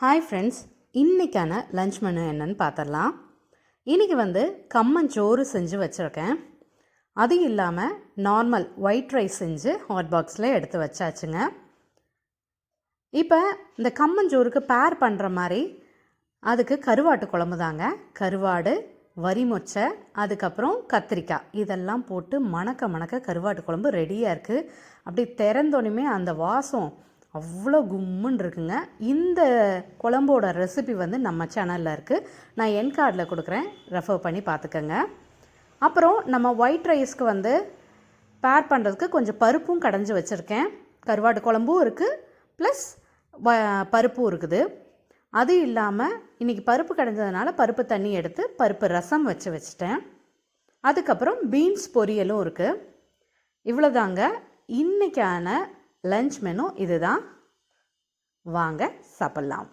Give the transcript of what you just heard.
Hi friends இன்றைக்கான lunch menu என்னன்னு பார்த்துடலாம். இன்றைக்கி வந்து கம்மஞ்சோறு செஞ்சு வச்சுருக்கேன். அது இல்லாமல் நார்மல் ஒயிட் ரைஸ் செஞ்சு ஹாட் பாக்ஸில் எடுத்து வச்சாச்சுங்க. இப்போ இந்த கம்மஞ்சோறுக்கு பேர் பண்ணுற மாதிரி அதுக்கு கருவாட்டு குழம்பு தாங்க. கருவாடு வரிமொச்சை அதுக்கப்புறம் கத்திரிக்காய். இதெல்லாம் போட்டு மணக்க மணக்க கருவாட்டு குழம்பு ரெடியாக இருக்குது அப்படி திறந்தோனையுமே அந்த வாசம் அவ்வளோ கும்முன்னு இருக்குங்க. இந்த குழம்போட ரெசிபி வந்து நம்ம சேனலில் இருக்குது நான் என் கார்டில் கொடுக்குறேன். ரெஃபர் பண்ணி பார்த்துக்கோங்க. அப்புறம் நம்ம ஒயிட் ரைஸ்க்கு வந்து பேர் பண்ணுறதுக்கு கொஞ்சம் பருப்பும் கடைஞ்சி வச்சுருக்கேன். கருவாட்டு குழம்பும் இருக்குது ப்ளஸ் வ பருப்பும் இருக்குது. அது இல்லாமல் இன்றைக்கி பருப்பு கடைஞ்சதுனால பருப்பு தண்ணி எடுத்து பருப்பு ரசம் வச்சு வச்சுட்டேன். அதுக்கப்புறம் பீன்ஸ் பொரியலும் இருக்குது இவ்வளோதாங்க இன்றைக்கான லஞ்ச் மெனு இதுதான். வாங்க சாப்பிட்லாம்.